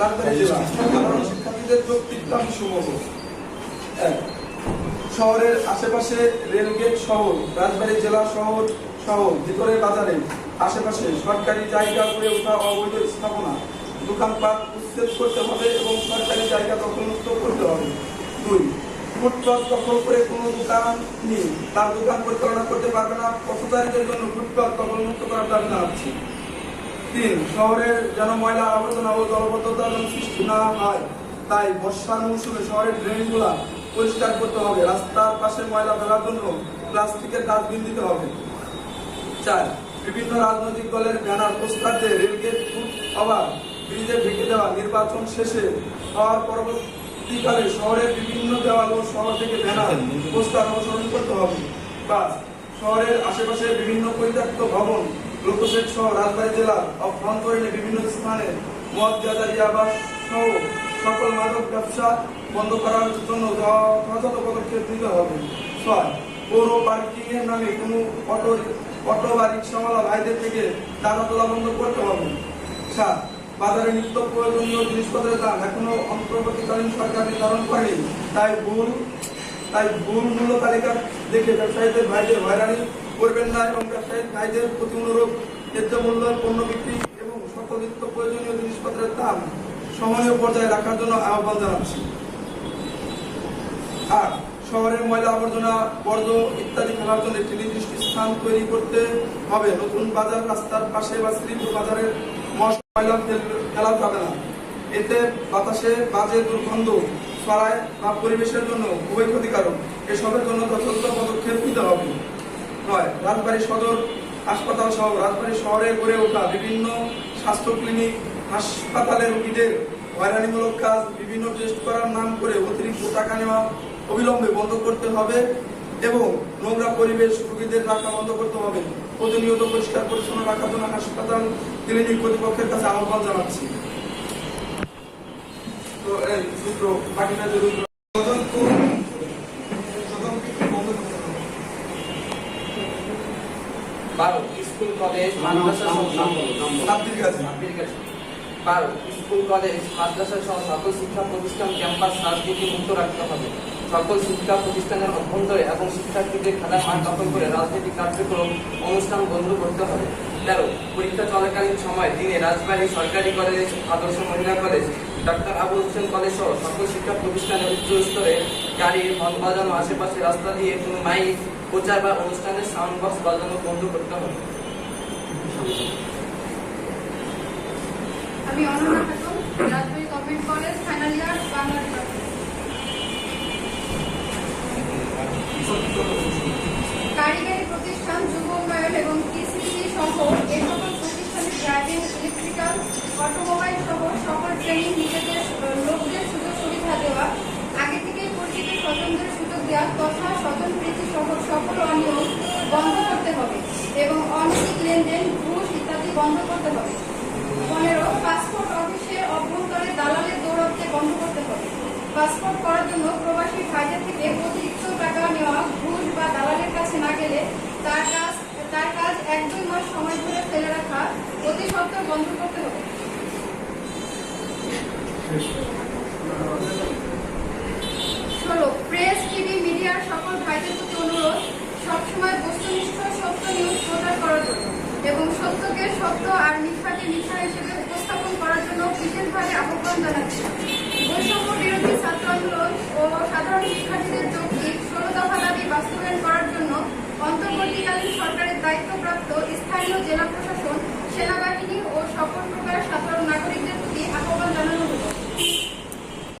রাজবাড়ী জেলা সাধারণ শিক্ষার্থীদের সমূহ। এক, শহরের আশেপাশে রেলগেট শহর রাজবাড়ী জেলা শহর সহ ভিতরে বাজারে আশেপাশে সরকারি জায়গা গড়ে ওঠা অবৈধ স্থাপনা, দোকানপাট উচ্ছেদ করতে হবে এবং সরকারি জায়গা দখলমুক্ত করতে হবে। দুই, ফুটপাত দখল করে কোনো দোকান নেই। তার দোকান পরিচালনা করতে পারবে না। পথচারীদের জন্য ফুটপাত দখলমুক্ত করার দাবি জানাচ্ছি। তিন শহরের যেন ময়লা আবর্জনা ও জলবদ্ধতা যেন সৃষ্টি না হয়, তাই বর্ষার মৌসুমে শহরের ড্রেনগুলা পরিষ্কার করতে হবে। রাস্তার পাশে ময়লা ফেলার জন্য প্লাস্টিকের ডাস্টবিন দিতে হবে। চার, বিভিন্ন রাজনৈতিক দলের ব্যানার, পোস্টার দিয়ে রেলগেট, ফুট ওভার ব্রিজে ঢেকে দেওয়া নির্বাচন শেষে হওয়ার পরবর্তীকালে শহরের বিভিন্ন দেওয়াল ও শহর থেকে ব্যানার, পোস্টার অনুসরণ করতে হবে। পাঁচ, শহরের আশেপাশে বিভিন্ন পরিত্যক্ত ভবন লোকসেট সহ রাজবাড়ী জেলার অভ্যন্তরীণে বিভিন্ন স্থানে গাঁজা সহ সকল মাদক ব্যবসা বন্ধ করার জন্য যথাযথ পদক্ষেপ নিতে হবে। ছয়, পৌর পার্কিং নামে কোনো অটো অটো বা রিক্সাওয়ালা ভাইদের থেকে টাকা তোলা বন্ধ করতে হবে। সাত, বাজারে নিত্য প্রয়োজনীয় জিনিসপত্রের দাম এখনও অন্তর্বর্তীকালীন সরকার নির্ধারণ করেনি। তাই ভুল তাই ভুল মূল্য তালিকা দেখে ব্যবসায়ীদের ভাইদের হয়রানি করবেন না এবং ব্যবসায়ী ভাইদের প্রতি অনুরোধ ন্যায্য মূল্যের পণ্য বিক্রি এবং সকল নিত্য প্রয়োজনীয় জিনিসপত্রের দাম সহনীয় পর্যায়ে রাখার জন্য আহ্বান জানাচ্ছি। আর শহরের ময়লা আবর্জনা, বর্জ্য ইত্যাদি ফেলার জন্য একটি নির্দিষ্ট স্থান তৈরি করতে হবে। নতুন বাজার রাস্তার পাশে বা শ্রীপুর বাজারের ময়লা ফেলা যাবে না। এতে বাতাসে বাজে দুর্গন্ধ, ছড়ায় বা পরিবেশের জন্য খুবই ক্ষতিকারক। এসবের জন্য হবে নয় রাজবাড়ী সদর হাসপাতাল সহ রাজবাড়ী শহরে গড়ে ওঠা বিভিন্ন স্বাস্থ্য ক্লিনিক হাসপাতালে রোগীদের হয়রানিমূলক কাজ, বিভিন্ন টেস্ট করার নাম করে অতিরিক্ত টাকা নেওয়া অবিলম্বে বন্ধ করতে হবে এবং নোংরা পরিবেশ রোগীদের রাখা বন্ধ করতে হবে। প্রতিনিয়ত পরিষ্কার পরিচ্ছন্ন রাখার জন্য হাসপাতাল, ক্লিনিক কর্তৃপক্ষের কাছে আহ্বান জানাচ্ছি। তো এই সূত্র বাকিটা বারো স্কুল কলেজ মাদ্রাসা সহ। বারো স্কুল কলেজ মাদ্রাসা সহ সকল শিক্ষা প্রতিষ্ঠান ক্যাম্পাস রাজনীতি মুক্ত রাখতে হবে। সকল শিক্ষা প্রতিষ্ঠানের অভ্যন্তরে এবং শিক্ষার্থীদের খেলার মাঠ দখল করে রাজনৈতিক কার্যক্রম অনুষ্ঠান বন্ধ করতে হবে। তেরো পরীক্ষা চলাকালীন সময় দিনে রাজবাড়ী সরকারি কলেজ আদর্শ মহিলা college doctor Abul Hossain college সহ সকল শিক্ষা প্রতিষ্ঠানের উচ্চ স্তরে গাড়ি হল বাজানো আশেপাশে রাস্তা দিয়ে কোনো মাইক প্রচার বা অনুষ্ঠানের সাউন্ড বক্স বাজানো বন্ধ করতে হবে। আমি কারিগরি প্রতিষ্ঠান, যুব উন্নয়ন এবং টিসিসি সহ এই সকল প্রতিষ্ঠানের ড্রাইভিং ইলেকট্রিক্যাল অটোমোবাইল সহ সকল ট্রেনিং নিজেদের লোকদের সুযোগ সুবিধা দেওয়া, আগে থেকেই পরিচিত স্বতন্ত্রের সুযোগ দেওয়া সহ সকল অনিয়ম বন্ধ করতে হবে এবং অনৈতিক লেনদেন, ঘুষ ইত্যাদি বন্ধ করতে হবে। পনেরো, পাসপোর্ট অফিসে অভ্যন্তরে দালালের দৌড়াতে বন্ধ করতে হবে। পাসপোর্ট করার জন্য প্রবাসী ভাইদের থেকে অতিরিক্ত টাকা নেওয়া, ঘুষ বা দালালের কাছে না গেলে তার কাজ তার কাজ এক দুই মাস সময় ধরে ফেলে রাখা অতি সত্ত্বর বন্ধ করতে হবে ষোলো প্রেস টিভি মিডিয়ার সকল ভাইদের প্রতি অনুরোধ সবসময় বস্তুনিষ্ঠ সত্য নিউজ প্রচার করার জন্য এবং সত্যকে সত্য আর মিথ্যাকে মিথ্যা হিসেবে উপস্থাপন করার জন্য বিশেষভাবে আহ্বান জানাচ্ছি। বৈষম্য বিরোধী ছাত্র আন্দোলন ও সাধারণ শিক্ষার্থীদের যৌক্তিক, ষোলো দফা দাবি বাস্তবায়ন করার জন্য অন্তর্বর্তীকালীন সরকারের দায়িত্বপ্রাপ্ত